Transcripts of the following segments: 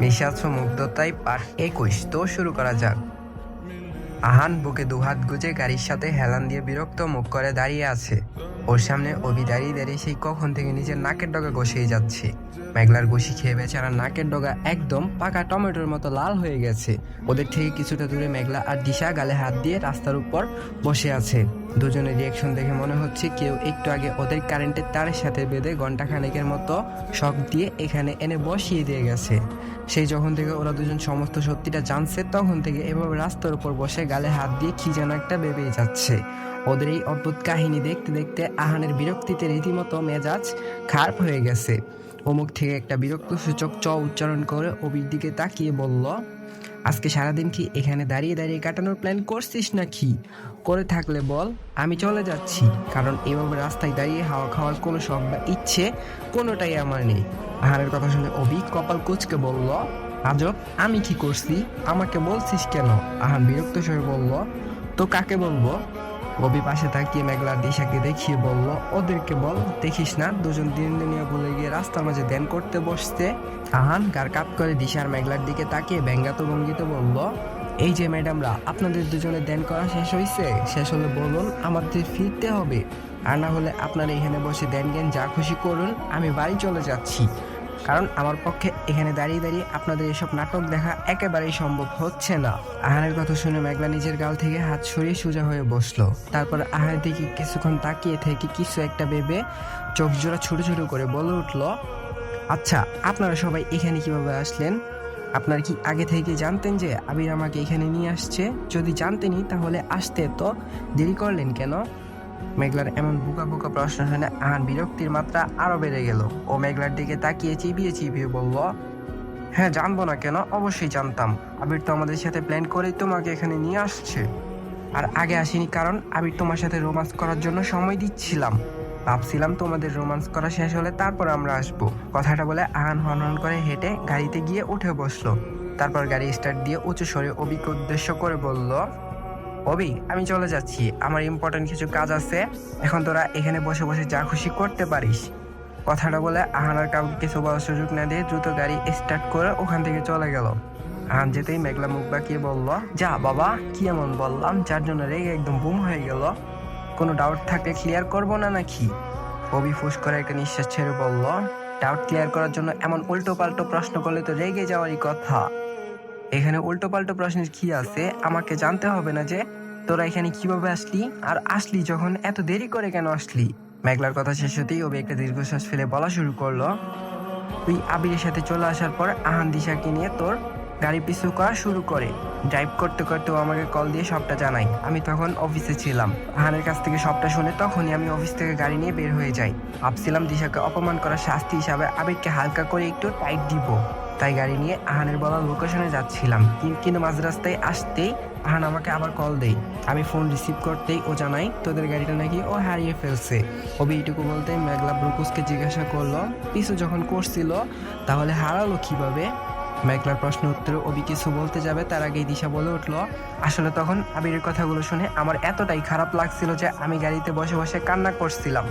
নিঃস্বার্থ মুগ্ধতায় পার একুশ, তো শুরু করা যাক। আহান বুকে দুহাত গুজে গাড়ির সাথে হেলান দিয়ে বিরক্ত মুখ করে দাঁড়িয়ে আছে। ওর সামনে অভি দাঁড়িয়ে দাঁড়িয়ে সেই কখন থেকে নিজের নাকের ডগা গসিয়ে যাচ্ছে। মেঘলার গুছি খেয়ে বেচারা নাকের ডগা একদম পাকা টমেটোর মতো লাল হয়ে গেছে। ওদের থেকে কিছুটা দূরে মেঘলা আর দিশা গালে হাত দিয়ে রাস্তার উপর বসে আছে। দুজনের রিয়াকশন দেখে মনে হচ্ছে কেউ একটু আগে ওদের কারেন্টের তারের সাথে বেঁধে ঘণ্টা খানেকের মতো শখ দিয়ে এখানে এনে বসিয়ে দিয়ে গেছে। সেই যখন থেকে ওরা দুজন সমস্ত সত্যিটা জানছে, তখন থেকে এভাবে রাস্তার উপর বসে গালে হাত দিয়ে কি যেন একটা ভেবেই যাচ্ছে। ওদের এই অদ্ভুত কাহিনী দেখতে দেখতে আহানের বিরক্তিতে রীতিমতো মেজাজ খারাপ হয়ে গেছে। অমুক থেকে একটা বিরক্ত সূচক চ উচ্চারণ করে অবির দিকে তাকিয়ে বলল, আজকে সারাদিন কি এখানে দাঁড়িয়ে দাঁড়িয়ে কাটানোর প্ল্যান করছিস নাকি? করে থাকলে বল, আমি চলে যাচ্ছি। কারণ এভাবে রাস্তায় দাঁড়িয়ে হাওয়া খাওয়ার কোনো শখ বা ইচ্ছে কোনোটাই আমার নেই। আহারের কথা শুনে অভি কপাল কুচকে বলল, আজব, আমি কি করছি? আমাকে বলছিস কেন? আহান বিরক্ত স্বরে বলল, তো কাকে বলব? অভি পাশে তাকিয়ে মেঘলার দিশাকে দেখিয়ে বলল, ওদেরকে বল, দেখিস না, দুজন দিন দিনিয়া বলে গিয়ে রাস্তার মাঝে ধ্যান করতে বসতে আহান গার কাপ করে দিশার মেঘলার দিকে তাকিয়ে ব্যঙ্গাত ভঙ্গিতে বলল, এই যে ম্যাডামরা, আপনাদের দুজনে ধ্যান করা শেষ হয়েছে শেষ হলে বলুন, আমাদের ফিরতে হবে। আর না হলে আপনারা এখানে বসে ধ্যান জ্ঞান যা খুশি করুন, আমি বাড়ি চলে যাচ্ছি। কারণ আমার পক্ষে এখানে দাঁড়িয়ে দাঁড়িয়ে আপনাদের এসব নাটক দেখা একেবারেই সম্ভব হচ্ছে না। আহারের কথা শুনে মেঘলা নিজের গাল থেকে হাত সরিয়ে সোজা হয়ে বসল। তারপর আহারের দিকে কিছুক্ষণ তাকিয়ে থেকে কিছু একটা ভেবে চোখ জোড়া ছোট ছোট করে বলে উঠল আচ্ছা আপনারা সবাই এখানে কীভাবে আসলেন? আপনারা কি আগে থেকে জানতেন যে আবির আমাকে এখানে নিয়ে আসছে? যদি জানতেনই তাহলে আসতে তো দেরি করলেন কেন? মেঘলার এমন বোকা বোকা প্রশ্ন শুনে আহান বিরক্তির মাত্রা আরও বেড়ে গেল। ও মেঘলার দিকে তাকিয়ে চিবিয়ে চিবিয়ে বলল হ্যাঁ জানব না কেন? অবশ্যই জানতাম। আবির তো আমাদের সাথে প্ল্যান করেই তোমাকে এখানে নিয়ে আসছে। আর আগে আসিনি কারণ আবির তোমার সাথে রোমান্স করার জন্য সময় দিচ্ছিলাম। ভাবছিলাম তোমাদের রোমান্স করা শেষ হলে তারপর আমরা আসব। কথাটা বলে আহান হন হন করে হেঁটে গাড়িতে গিয়ে উঠে বসল। তারপর গাড়ি স্টার্ট দিয়ে উঁচু স্বরে অভিজ্ঞ উদ্দেশ্য করে বলল অবি আমি চলে যাচ্ছি। আমার ইম্পর্টেন্ট কিছু কাজ আছে। এখন তোরা এখানে বসে বসে যা খুশি করতে পারিস। কথাটা বলে আহানার কাউকে কিছু বলার সুযোগ না দিয়ে দ্রুত গাড়ি স্টার্ট করে ওখান থেকে চলে গেল। আহান যেতেই মেঘলা মুখ বাঁকিয়ে বলল, যা বাবা, কি এমন বললাম যার জন্য রেগে একদম বুম হয়ে গেল? কোনো ডাউট থাকলে ক্লিয়ার করব না নাকি? অবি ফুস করে একটা নিঃশ্বাস ছেড়ে বলল ডাউট ক্লিয়ার করার জন্য এমন উল্টো পাল্টো প্রশ্ন করলে তো রেগে যাওয়ারই কথা। এখানে উল্টো পাল্টো প্রশ্নের কি আছে? আমাকে জানতে হবে না যে তোরা এখানে কীভাবে আসলি? আর আসলি যখন এত দেরি করে কেন আসলি? মেঘলার কথা শেষ হতেই ওবে একটা দীর্ঘশ্বাস ফেলে বলা শুরু করল। তুই আবিরের সাথে চলে আসার পর আহান দিশাকে নিয়ে তোর গাড়ি পিছু করা শুরু করে। ড্রাইভ করতে করতে ও আমাকে কল দিয়ে সবটা জানাই আমি তখন অফিসে ছিলাম। আহানের কাছ থেকে সবটা শুনে তখনই আমি অফিস থেকে গাড়ি নিয়ে বের হয়ে যাই। ভাবছিলাম দিশাকে অপমান করার শাস্তি হিসাবে আবিরকে হালকা করে একটু টাইট দিব। তাই গাড়ি নিয়ে আহানের বলা লোকেশনে যাচ্ছিলাম। কিন্তু মাঝ রাস্তায় আসতেই আহান আমাকে আবার কল দেয়। আমি ফোন রিসিভ করতেই ও জানাই তোদের গাড়িটা নাকি ও হারিয়ে ফেলছে। ওবি এইটুকু বলতে মেঘলা ব্রুকুসকে জিজ্ঞাসা করল পিছু যখন করছিল, তাহলে হারালো কীভাবে? মেঘলার প্রশ্ন উত্তরে অবি কিছু বলতে যাবে, তার আগেই দিশা বলে উঠল, আসলে তখন আবিরের কথাগুলো শুনে আমার এতটাই খারাপ লাগছিল যে আমি গাড়িতে বসে বসে কান্না করছিলাম।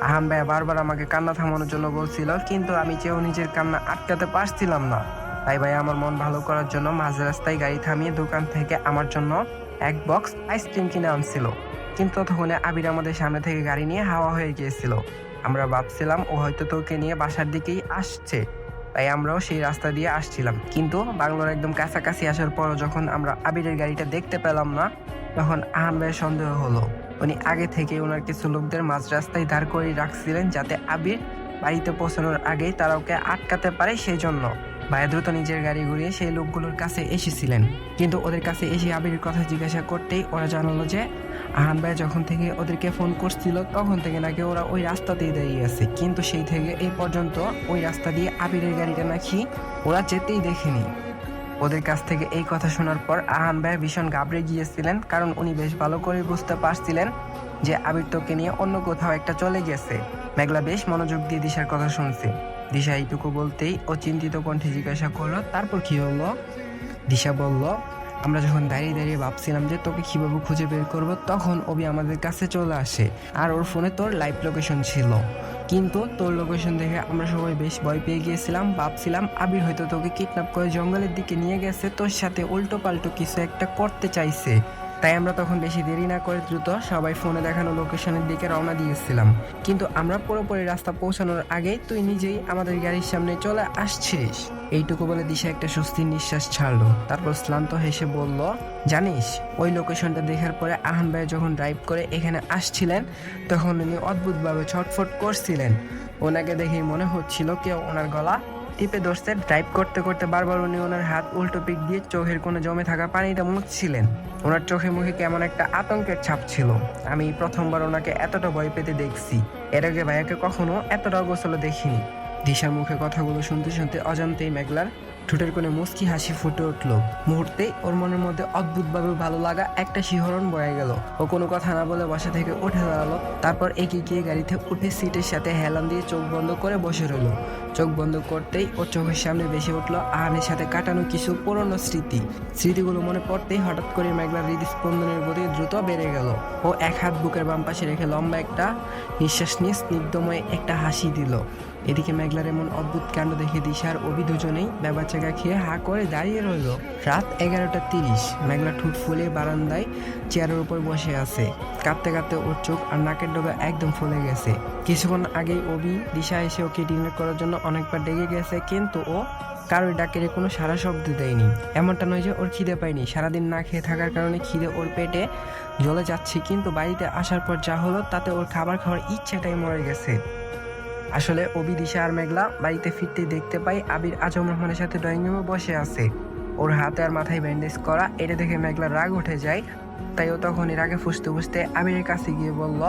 আহান ভাই বারবার আমাকে কান্না থামানোর জন্য বলছিল, কিন্তু আমি চেয়েও নিজের কান্না আটকাতে পারছিলাম না। তাই ভাই আমার মন ভালো করার জন্য মাঝ রাস্তায় গাড়ি থামিয়ে দোকান থেকে আমার জন্য এক বক্স আইসক্রিম কিনে আনছিল। কিন্তু ততক্ষণে আবির আমাদের সামনে থেকে গাড়ি নিয়ে হাওয়া হয়ে গিয়েছিল। আমরা ভাবছিলাম, ও হয়তো তোকে নিয়ে বাসার দিকেই আসছে। তাই আমরাও সেই রাস্তা দিয়ে আসছিলাম। কিন্তু বাংলোর একদম কাছাকাছি আসার পর যখন আমরা আবিরের গাড়িটা দেখতে পেলাম না, তখন ভাইয়ের সন্দেহ হলো। উনি আগে থেকে ওনার কিছু লোকদের মাঝ রাস্তায় দাঁড় করে রাখছিলেন যাতে আবির বাড়িতে পৌঁছানোর আগেই তারা ওকে আটকাতে পারে সেই জন্য ভাইয়া দ্রুত নিজের গাড়ি ঘুরিয়ে সেই লোকগুলোর কাছে এসেছিলেন। কিন্তু ওদের কাছে এসে আবিরের কথা জিজ্ঞাসা করতেই ওরা জানালো যে, আহান ভাই যখন থেকে ওদেরকে ফোন করছিল তখন থেকে নাকি ওরা ওই রাস্তাতেই দাঁড়িয়ে আছে। কিন্তু সেই থেকে এই পর্যন্ত ওই রাস্তা দিয়ে আবিরের গাড়িটা নাকি ওরা যেতেই দেখেনি। ওদের কাছ থেকে এই কথা শোনার পর আহান ভাই ভীষণ ঘাবড়ে গিয়েছিলেন, কারণ উনি বেশ ভালো করে বুঝতে পারছিলেন যে আবির তোকে নিয়ে অন্য কোথাও একটা চলে গেছে। মেঘলা বেশ মনোযোগ দিয়ে দিশার কথা শুনছে। দিশা এইটুকু বলতেই ও চিন্তিত কণ্ঠে জিজ্ঞাসা করল, তারপর কি হলো? দিশা বলল আমরা যখন দাঁড়িয়ে দাঁড়িয়ে ভাবছিলাম যে তোকে কীভাবে খুঁজে বের করব, তখন ওবি আমাদের কাছে চলে আসে। আর ওর ফোনে তোর লাইভ লোকেশন ছিল। কিন্তু তোর লোকেশন দেখে আমরা সবাই বেশ ভয় পেয়ে গিয়েছিলাম, ভাবছিলাম আবির হয়তো তোকে কিডন্যাপ করে জঙ্গলের দিকে নিয়ে গেছে, তোর সাথে উল্টো পাল্টো কিছু একটা করতে চাইছে। তাই আমরা তখন বেশি দেরি না করে দ্রুত সবাই ফোনে দেখানো লোকেশনের দিকে রওনা দিয়েছিলাম। কিন্তু আমরা পুরোপুরি রাস্তা পৌঁছানোর আগেই তুই নিজেই আমাদের গাড়ির সামনে চলে আসছিস এইটুকু বলে দিশা একটা স্বস্তির নিঃশ্বাস ছাড়লো। তারপর শ্লান্ত হেসে বলল, জানিস, ওই লোকেশনটা দেখার পরে আহান ভাই যখন ড্রাইভ করে এখানে আসছিলেন, তখন উনি অদ্ভুতভাবে ছটফট করছিলেন। ওনাকে দেখেই মনে হচ্ছিল কেউ ওনার গলা টিপে ধরছে ড্রাইভ করতে করতে বারবার উনি ওনার হাত উল্টো পিক দিয়ে চোখের কোনো জমে থাকা পানিটা মুছছিলেন। ওনার চোখে মুখে কেমন একটা আতঙ্কের ছাপ ছিল। আমি প্রথমবার ওনাকে এতটা ভয় পেতে দেখছি। এর আগে ভাইয়াকে কখনো এতটা গোসলো দেখিনি। দিশার মুখে কথাগুলো শুনতে শুনতে অজান্তেই মেঘলার ঠোঁটের কোণে মুস্কি হাসি ফুটে উঠল। মুহূর্তেই ওর মনের মধ্যে অদ্ভুতভাবে ভালো লাগা একটা শিহরণ বয়ে গেল। ও কোনো কথা না বলে বাসা থেকে উঠে দাঁড়াল। তারপর এগিয়ে গিয়ে গাড়িতে উঠে সিটের সাথে হেলান দিয়ে চোখ বন্ধ করে বসে রইল। চোখ বন্ধ করতেই ওর চোখের সামনে ভেসে উঠল আহানের সাথে কাটানো কিছু পুরনো স্মৃতি। স্মৃতিগুলো মনে পড়তেই হঠাৎ করে মেঘলার হৃদস্পন্দনের গতি দ্রুত বেড়ে গেল। ও এক হাত বুকের বাম পাশে রেখে লম্বা একটা নিঃশ্বাস নিয়ে স্নিগ্ধময় একটা হাসি দিল। এদিকে মেঘলার এমন অদ্ভুত কাণ্ড দেখে দিশার অভি দুজনেই ব্যাবাচাকা খেয়ে হা করে দাঁড়িয়ে রইল। রাত এগারোটা তিরিশ। মেঘলা ঠুট ফুলে বারান্দায় চেয়ারের উপর বসে আছে। কাঁদতে কাঁদতে ওর চোখ আর নাকের ডগা একদম ফুলে গেছে। কিছুক্ষণ আগেই অভি, দিশা এসে ওকে ডিনার করার জন্য অনেকবার ডেকে গেছে, কিন্তু ও কারোর ডাকের কোনো সারা শব্দ দেয়নি। এমনটা নয় যে ওর খিদে পায়নি। সারাদিন না খেয়ে থাকার কারণে খিদে ওর পেটে জ্বলে যাচ্ছে, কিন্তু বাড়িতে আসার পর যা হলো তাতে ওর খাবার খাওয়ার ইচ্ছেটাই মরে গেছে। আসলে অবি দিশা আর মেঘলা বাড়িতে ফিরতে দেখতে পাই আবির আজম রহমানের সাথে ড্রয়িং রুমে বসে আছে। ওর হাতে আর মাথায় ব্যান্ডেজ করা, এটা দেখে মেঘলার রাগ উঠে যায়। তাই ও তখনই রাগে ফুসতে ফুসতে আবিরের কাছে গিয়ে বলল,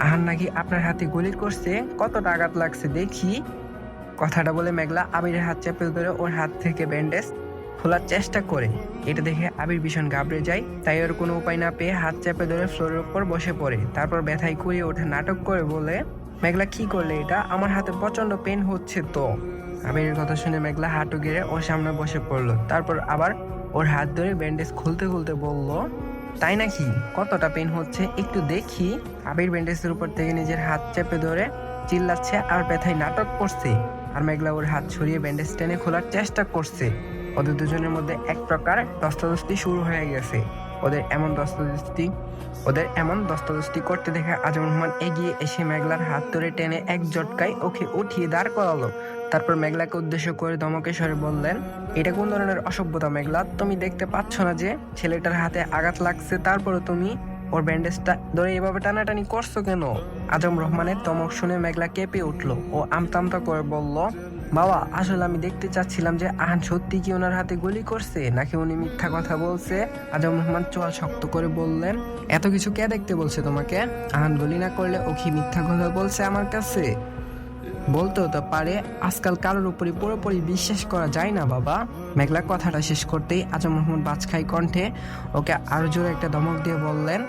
আহান নাকি আপনার হাতে গুলি করছে? কতটা আঘাত লাগছে দেখি। কথাটা বলে মেঘলা আবিরের হাত চেপে ধরে ওর হাত থেকে ব্যান্ডেজ খোলার চেষ্টা করে। এটা দেখে আবির ভীষণ ঘাবড়ে যায়। তাই ওর কোনো উপায় না পেয়ে হাত চেপে ধরে ফ্লোরের উপর বসে পড়ে। তারপর ব্যথায় কুড়িয়ে ওঠে, নাটক করে বলে মেঘলা কি করলে এটা? আমার হাতে প্রচণ্ড পেন হচ্ছে তো। আবিরের কথা শুনে মেঘলা হাঁটু গেড়ে ওর সামনে বসে পড়ল। তারপর আবার ওর হাত ধরে ব্যান্ডেজ খুলতে খুলতে বলল, তাই নাকি? কতটা পেন হচ্ছে? একটু দেখি। আবির ব্যান্ডেজের উপর থেকে নিজের হাত চেপে ধরে চিল্লাচ্ছে আর ব্যথায় নাটক করছে। আর মেঘলা ওর হাত ছড়িয়ে ব্যান্ডেজ টেনে খোলার চেষ্টা করছে। ওদের দুজনের মধ্যে এক প্রকার দস্তাদস্তি শুরু হয়ে গেছে। ওদের এমন দস্তাদস্তি ওদের এমন দস্তাদস্তি করতে দেখে আজম রহমান এগিয়ে এসে মেঘলার হাত ধরে টেনে এক জটকায় ওকে উঠিয়ে দাঁড় করালো। তারপর মেঘলাকে উদ্দেশ্য করে ধমকে স্বরে বললেন, এটা কোন ধরনের অসভ্যতা মেঘলা? তুমি দেখতে পাচ্ছ না যে ছেলেটার হাতে আঘাত লাগছে তারপরে তুমি ওর ব্যান্ডেজটা ধরে এভাবে টানাটানি করছ কেন? আজম রহমানের ধমক শুনে মেঘলা কেঁপে উঠল ও আমতামতা করে বলল বাবা আসলে আমি দেখতে চাচ্ছিলাম যে আহান সত্যি কি ওনার হাতে গুলি করছে, নাকি উনি মিথ্যা কথা বলছে? আজম রহমান চোয়াল শক্ত করে বললেন, এত কিছু কে দেখতে বলছে তোমাকে? আহান গুলি না করলে ও কি মিথ্যা কথা বলছে আমার কাছে? বলতেও তো পারে, আজকাল কারোর উপরই পুরোপুরি বিশ্বাস করা যায় না, বাবা। মেঘলা কথাটা শেষ করতেই আজম মোহাম্মদ বাজখাই কণ্ঠে ওকে আরও জোরে একটা ধমক দিয়ে বললেন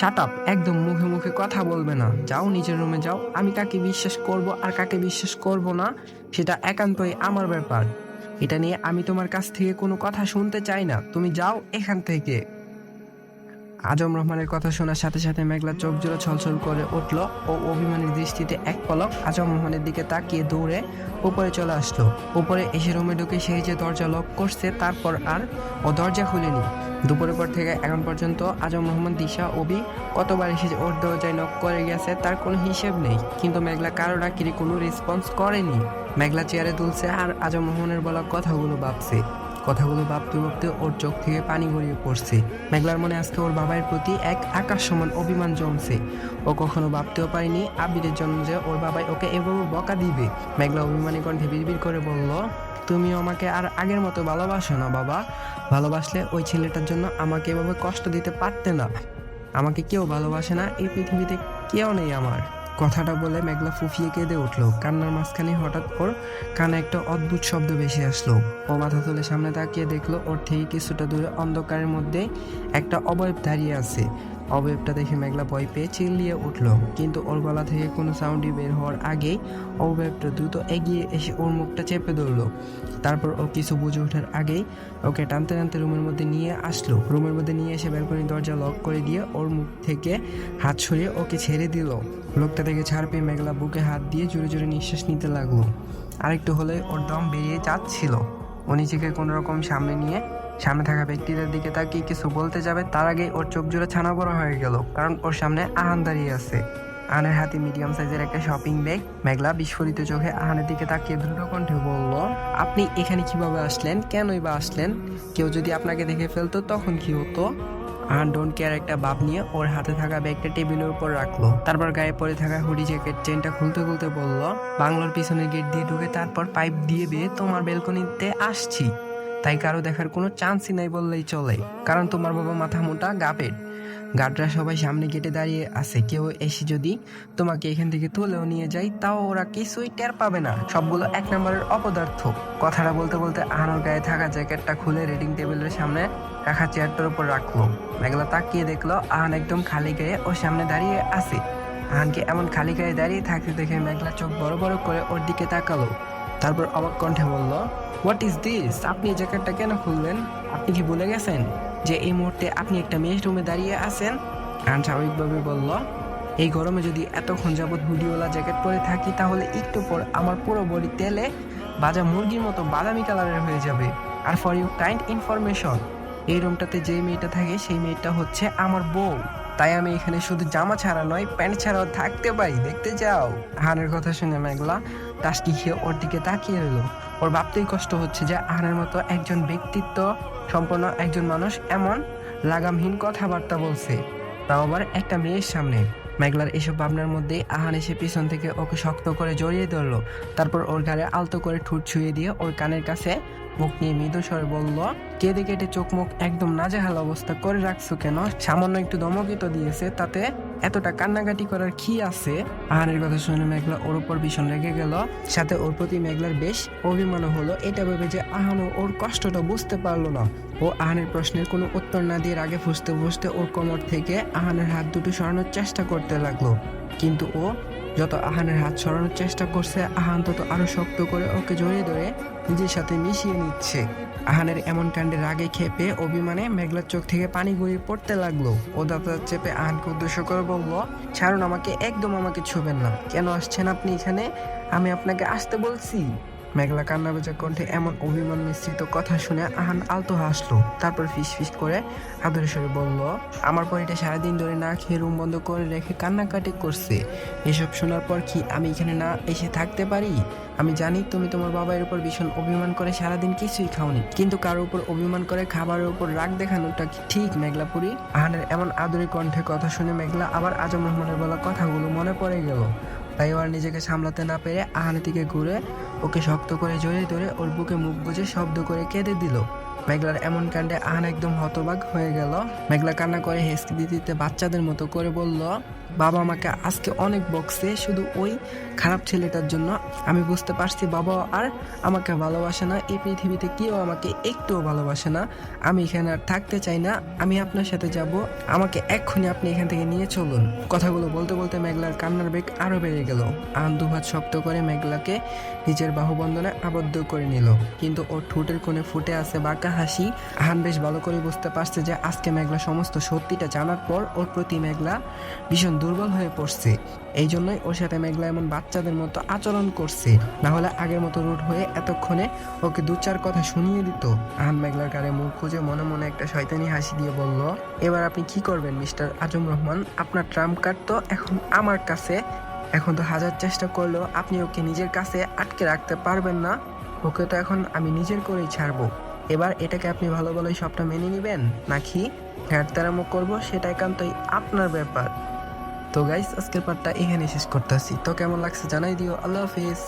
শাট আপ একদম মুখে মুখে কথা বলবে না। যাও নিজের রুমে যাও। আমি কাকে বিশ্বাস করব আর কাকে বিশ্বাস করব না, সেটা একান্তই আমার ব্যাপার। এটা নিয়ে আমি তোমার কাছ থেকে কোনো কথা শুনতে চাই না। তুমি যাও এখান থেকে। আজম রহমানের কথা শোনার সাথে সাথে মেঘলা চোখ জোড়া ছলছল করে উঠল ও অভিমানের দৃষ্টিতে এক পলক আজম রহমানের দিকে তাকিয়ে দৌড়ে উপরে চলে আসলো। উপরে এসে রুমে ঢুকে সেই যে দরজা লক করছে, তারপর আর ও দরজা খুলেনি। দুপুরের পর থেকে এখন পর্যন্ত আজম রহমান, দিশা অবি কতবার এসে ওর দরজায় নক করে গেছে তার কোনো হিসেব নেই। কিন্তু মেঘলা কারও ডাকিরে কোনো রেসপন্স করেনি। মেঘলা চেয়ারে তুলছে আর আজম রহমানের বলা কথাগুলো ভাবছে। কথাগুলো ভাবতে ভাবতে ওর চোখ থেকে পানি গড়িয়ে পড়ছে। মেঘলার মনে আজকে ওর বাবার প্রতি এক আকাশ সমান অভিমান জমছে। ও কখনো ভাবতেও পারেনি আবিরের জন্য যে ওর বাবাই ওকে এভাবে বকা দিবে। মেঘলা অভিমানী কণ্ঠে বিড়বিড় করে বলল তুমি আমাকে আর আগের মতো ভালোবাসো না, বাবা। ভালোবাসলে ওই ছেলেটার জন্য আমাকে এভাবে কষ্ট দিতে পারতে না। আমাকে কেউ ভালোবাসে না, এই পৃথিবীতে কেউ নেই আমার। কথাটা বলে মেঘলা ফুফিয়ে কেঁদে উঠল। কান্নার মাঝখানে হঠাৎ ওর কানে একটা অদ্ভুত শব্দ ভেসে আসলো। ও মাথা তুলে সামনে তাকিয়ে দেখল ওর থেকে কিছুটা দূরে অন্ধকারের মধ্যে একটা অবয়ব দাঁড়িয়ে আছে। অবয়বটা দেখে মেঘলা ভয় পেয়ে চিল্লিয়ে উঠল। কিন্তু ওর গলা থেকে কোনো সাউন্ডই বের হওয়ার আগেই অবয়বটা দ্রুত এগিয়ে এসে ওর মুখটা চেপে ধরলো। তারপর ও কিছু বুঝে ওঠার আগেই ওকে টানতে টানতে রুমের মধ্যে নিয়ে আসলো। রুমের মধ্যে নিয়ে এসে ব্যালকনি দরজা লক করে দিয়ে ওর মুখ থেকে হাত সরিয়ে ওকে ছেড়ে দিল। লোকটা থেকে ছাড় পেয়ে মেঘলা বুকে হাত দিয়ে জোরে জোরে নিঃশ্বাস নিতে লাগল। আরেকটু হলে ওর দম বেরিয়ে যাচ্ছিল। ও নিজেকে কোনো রকম সামনে নিয়ে সামনে থাকা ব্যক্তিদের দিকে তাকিয়ে কিছু বলতে যাবে, তার আগে ওর চোখ জুড়ে ছানা বড় হয়ে গেল, কারণ ওর সামনে আহান দাঁড়িয়ে আছে। আহানের হাতে মিডিয়াম সাইজের একটা শপিং ব্যাগ মেঘলা বিস্ফোরিত চোখে আহানের দিকে তাকিয়ে দ্রুত কণ্ঠে বলল, আপনি এখানে কীভাবে আসলেন? কেনই বা আসলেন? কেউ যদি আপনাকে দেখে ফেলতো, তখন কি হতো? আহান ডোন্ট কেয়ার একটা বাপ নিয়ে ওর হাতে থাকা ব্যাগটা টেবিলের উপর রাখল। তারপর গায়ে পরে থাকা হুডি জ্যাকেট চেনটা খুলতে খুলতে বলল, বাংলোর পিছনের গেট দিয়ে ঢুকে তারপর পাইপ দিয়ে বেয়ে তোমার বেলকনিতে আসছি। তাই কারও দেখার কোনো চান্সই নাই বললেই চলে, কারণ তোমার বাবা মাথা মোটা গাপেট গার্ডরা সবাই সামনে গেটে দাঁড়িয়ে আছে, কেউ এসে যদি তোমাকে এখান থেকে তুলেও নিয়ে যায়, তাও ওরা কিছুই টের পাবে না। সবগুলো এক নম্বরের অপদার্থ। কথাটা বলতে বলতে আহানোর গায়ে থাকা জ্যাকেটটা খুলে রেডিং টেবিলের সামনে রাখা চেয়ারটার উপর রাখল। মেঘলা তাকিয়ে দেখল, আহান একদম খালি গায়ে ওর সামনে দাঁড়িয়ে আছে। আহানকে এমন খালি গায়ে দাঁড়িয়ে থাকতে দেখে মেঘলা চোখ বড় বড় করে ওর দিকে তাকালো। তারপর অবাক কণ্ঠে বলল হোয়াট ইজ দিস আপনি এই জ্যাকেটটা কেন খুললেন? আপনি কি ভুলে গেছেন যে এই মুহূর্তে আপনি একটা মেয়ের রুমে দাঁড়িয়ে আছেন? আহান স্বাভাবিকভাবে বলল, এই গরমে যদি এতক্ষণ যাবৎ হুডিওয়ালা জ্যাকেট পরে থাকি, তাহলে একটু পর আমার পুরো বডি তেলে বাজা মুরগির মতো বাদামি কালারের হয়ে যাবে। আর ফর ইউ কাইন্ড ইনফরমেশন এই রুমটাতে যে মেয়েটা থাকে, সেই মেয়েটা হচ্ছে আমার বউ। তাই আমি এখানে শুধু জামা ছাড়া নয়, প্যান্ট ছাড়াও থাকতে পারি, দেখতে যাও হানের কথা শুনে মেঘলা টাস্কি খেয়ে ওর দিকে তাকিয়ে রইল। ওর ভাবতেই কষ্ট হচ্ছে যে আহানের মতো একজন ব্যক্তিত্ব সম্পন্ন একজন মানুষ এমন লাগামহীন কথাবার্তা বলছে। তাও আবার একটা মেয়ের সামনে। মেঘলার এসব ভাবনার মধ্যেই আহান এসে পিছন থেকে ওকে শক্ত করে জড়িয়ে ধরলো। তারপর ওর ঘাড়ে আলতো করে ঠুট ছুঁয়ে দিয়ে ওর কানের কাছে মুখ নিয়ে মৃদু স্বরে বলল, কেঁদে কেটে চোখ মুখ একদম নাজেহাল অবস্থা করে রাখছো কেন? সামান্য একটু দমকই তো দিয়েছে তাতে? এতটা কান্নাকাটি করার কি আছে? আহানের কথা শুনে মেঘলা ওর উপর ভীষণ রেগে গেল। সাথে ওর প্রতি মেঘলার বেশ অভিমানও হলো। এটা ভেবে যে আহানও ওর কষ্টটা বুঝতে পারল না। ও আহানের প্রশ্নের কোনো উত্তর না দিয়ে আগে ফুসতে ফুসতে ওর কোমর থেকে আহানের হাত দুটো সরানোর চেষ্টা করতে লাগল। কিন্তু ও যত আহানের হাত সরানোর চেষ্টা করছে, আহান তত আরও শক্ত করে ওকে জড়িয়ে ধরে নিজের সাথে মিশিয়ে নিচ্ছে। আহানের এমন কাণ্ডে রাগে খেপে অভিমানে মেঘলার চোখ থেকে পানি গড়িয়ে পড়তে লাগল। ও দাদা চেপে আহানকে উদ্দেশ্য করে বলল, ছাড়ুন আমাকে, একদম আমাকে ছুবেন না। কেন আসছেন আপনি এখানে? আমি আপনাকে আসতে বলছি। মেঘলা কান্না বেজা কণ্ঠে এমন অভিমান মিশ্রিত কথা শুনে আহান আলতো হাসলো। তারপর ফিস ফিস করে আদরের স্বরে বলল, আমার পরিটা সারাদিন ধরে না খেয়ে রুম বন্ধ করে রেখে কান্নাকাটি করছে। এসব শোনার পর কি আমি এখানে না এসে থাকতে পারি? আমি জানি তুমি তোমার বাবার উপর ভীষণ অভিমান করে সারাদিন কিছুই খাওনি, কিন্তু কারোর উপর অভিমান করে খাবারের উপর রাগ দেখানোটা ঠিক মেঘলাপুরি আহানের এমন আদরে কণ্ঠে কথা শুনে মেঘলা আবার আজম রহমানের বলা কথাগুলো মনে পড়ে গেল। তাই ও নিজেকে সামলাতে না পেরে আহানের দিকে ঘুরে ওকে শক্ত করে জড়িয়ে ধরে ওর বুকে মুখ বুঝে শব্দ করে কেঁদে দিল। মেঘলার এমন কাণ্ডে আহান একদম হতবাক হয়ে গেল। মেঘলা কান্না করে হেসকি দিতে বাচ্চাদের মতো করে বলল বাবা আমাকে আজকে অনেক বকছে, শুধু ওই খারাপ ছেলেটার জন্য। আমি বুঝতে পারছি বাবা আর আমাকে ভালোবাসে না, এই পৃথিবীতে কেউ আমাকে একটুও ভালোবাসে না। আমি এখানে আর থাকতে চাই না, আমি আপনার সাথে যাব। আমাকে এক্ষুনি আপনি এখান থেকে নিয়ে চলুন। কথাগুলো বলতে বলতে মেঘলার কান্নার বেগ আরও বেড়ে গেল। আহান দুহাত শক্ত করে মেঘলাকে নিজের বাহুবন্ধনে আবদ্ধ করে নিল। কিন্তু ওর ঠোঁটের কোণে ফুটে আছে বাঁকা হাসি। আহান বেশ ভালো করে বুঝতে পারছে যে আজকে মেঘলা সমস্ত সত্যিটা জানার পর ওর প্রতি মেঘলা ভীষণ দুর্বল হয়ে পড়ছে। এই জন্যই ওর সাথে মেঘলা এমন বাচ্চাদের মতো আচরণ করছে। না হলে আগের মতো রুট হয়ে এতক্ষণে ওকে দু চার কথা শুনিয়ে দিত। আহান মেঘলার কারে মুখ খুঁজে মনে মনে একটা শয়তানি হাসি দিয়ে বলল, এবার আপনি কি করবেন, মিস্টার আজম রহমান? আপনার ট্রাম্প কার্ড তো এখন আমার কাছে। এখন তো হাজার চেষ্টা করলেও আপনি ওকে নিজের কাছে আটকে রাখতে পারবেন না। ওকে তো এখন আমি নিজের করেই ছাড়বো। এবার এটাকে আপনি ভালো ভালোই সবটা মেনে নেবেন? নাকি ঘাটতারামো করব? সেটা একান্তই আপনার ব্যাপার। তো গাইস আজকের পার্টটা এখানে শেষ করতেছি। তো কেমন লাগছে জানাই দিও। আল্লাহ হাফিজ।